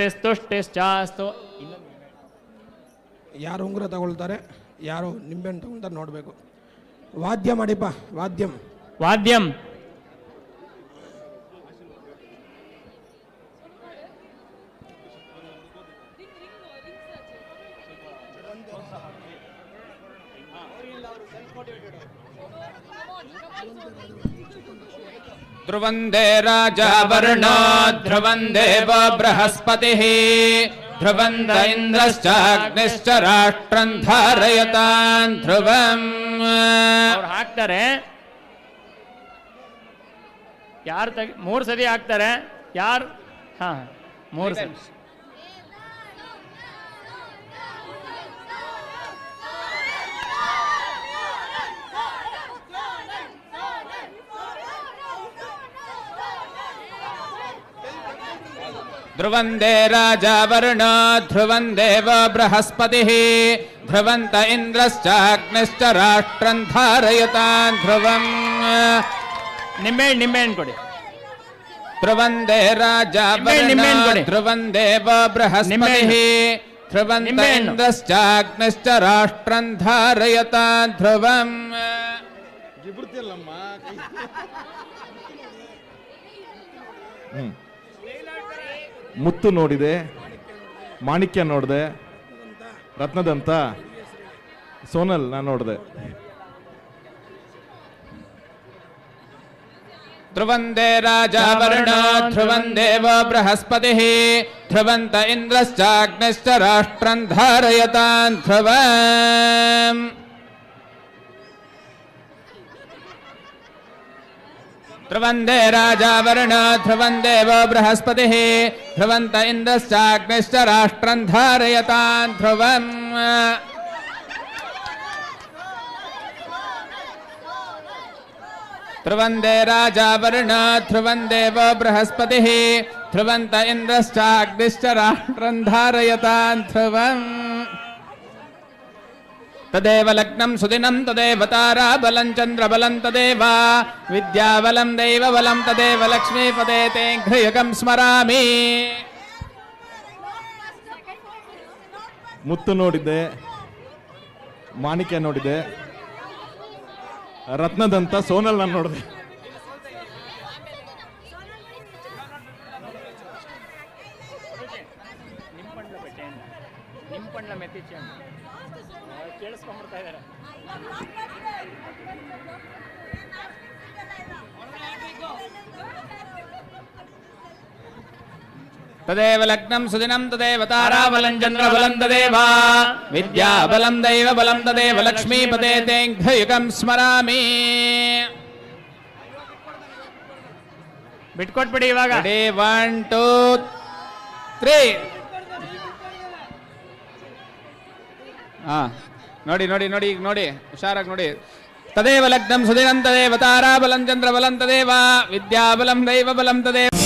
ತುಷ್ಟಿಸ್ತುಷ್ಟಿಶ್ಚಾಸ್ತು ಯಾರು ಉಂಗುರ ತಗೊಳ್ತಾರೆ ಯಾರು ನಿಂಬೆಹಣ್ಣು ತಗೊಳ್ತಾರೆ ನೋಡಬೇಕು. ವಾದ್ಯ ಮಾಡಿಪ್ಪ ವಾದ್ಯಂ. ವಾದ್ಯಂ. ध्रुवन्दे राजा वरुणो ध्रुवन् देव बृहस्पतिः ध्रुवन्त इन्द्रश्चाग्निश्च राष्ट्रम् धारयतान् ध्रुवम् ಅವ್ರು ಹಾಕ್ತಾರೆ ಯಾರು ತೆಗಿ ಮೂರು ಸತಿ ಹಾಕ್ತಾರೆ ಯಾರು ಹಾ ಮೂರು ಸತಿ ಧ್ರುವಂದೇ ರಾಜ ವರುಣ ಧ್ರುವನ್ ದೇವ ಬೃಹಸ್ಪತಿ ಧ್ರುವಂತ ಇಂದ್ರಶ್ಚಾಗ್ನಿಶ್ಚ ರಾಷ್ಟ್ರನ್ ಧಾರಯತಾನ್ ಧ್ರುವಂ ನಿಮ್ಮೇಣ್ ನಿಮ್ಮೇಣ್ ಕೊಡಿ ಧ್ರುವಂದೇ ರಾಜ ವರುಣ ಧ್ರುವನ್ ದೇವ ಬೃಹಸ್ಪತಿ ಧ್ರುವಂತ ಇಂದ್ರಶ್ಚಾಗ್ನಿಶ್ಚ ರಾಷ್ಟ್ರನ್ ಧಾರಯತಾನ್ ಧ್ರುವಂ ಗಿಬಿಡ್ತಿಲ್ಲಮ್ಮ ಹ್ಮ್. ಮುತ್ತು ನೋಡಿದೆ, ಮಾಣಿಕ್ಯ ನೋಡಿದೆ, ರತ್ನದಂತ, ಸೋನಲ್ ನಾನು ನೋಡಿದೆ. ಧ್ರುವಂದೇ ರಾಜವರ್ಣ ಧ್ರುವಂ ದೇವ ಬೃಹಸ್ಪತಿ, ಧ್ರುವಂತ ಇಂದ್ರಶ್ಚಾಗ್ನಿಶ್ಚ ರಾಷ್ಟ್ರಂ ಧಾರಯತಾನ್ ಧ್ರುವಂ. ध्रुवन्दे राजा वरुणो ध्रुवन् देव बृहस्पतिः ध्रुवन्त इन्द्रश्चाग्निश्च राष्ट्रम् धारयतान् ध्रुवम् ध्रुवन्दे राजा वरुण ध्रुवन् देव बृहस्पतिः ध्रुवन्त इन्द्रश्चाग्निश्च राष्ट्रम् धारयतान् ध्रुवम् ತದೇವ ಲಗ್ನಂ ಸುದಿನಂ ತದೇವ ತಾರಾ ಬಲಂ ಚಂದ್ರ ಬಲಂ ತದೇವ ವಿದ್ಯಾಬಲಂ ದೈವ ಬಲಂ ತದೇವ ಲಕ್ಷ್ಮೀ ಪದೇ ತೇ ಘ್ರಯುಗಂ ಸ್ಮರಾಮಿ ಮುತ್ತು ನೋಡಿದೆ ಮಾಣಿಕ್ಯ ನೋಡಿದೆ. ರತ್ನದಂತ ಸೋನಲ್ ನಾನು ನೋಡಿದೆ ನಿಮ್ಮ ಪಣ್ಣ ಮೆತ್ತಿಚ್ಚಿ ಕೇಳಿಸ್ಕೊಂಡ್ಬಿಡ್ತಾ ಇದ್ದಾರೆ తదేవ లగ్నం సుదినం తదేవ తారాబలం చంద్రబలం తదేవా విద్యాబలం దైవ బలం తదేవ లక్ష్మీపదే తేంఘయుగం స్మరామి ಬಿಟ್ಕೊಟ್ಬಿಡಿ ಇವಾಗ. ಡೇ ಒನ್ ಟೂ ತ್ರೀ ಹಾ. ನೋಡಿ ನೋಡಿ ನೋಡಿ, ಈಗ ನೋಡಿ, ಹುಷಾರಾಗಿ ನೋಡಿ. ತದೇವ ಲಗ್ನಂ ಚಂದ್ರ ಬಲಂತ ದೇವ ವಿದ್ಯಾ ತದೇವ, ವಿದ್ಯಾಬಲಂ ದೈವಬಲಂ ತದೇವ.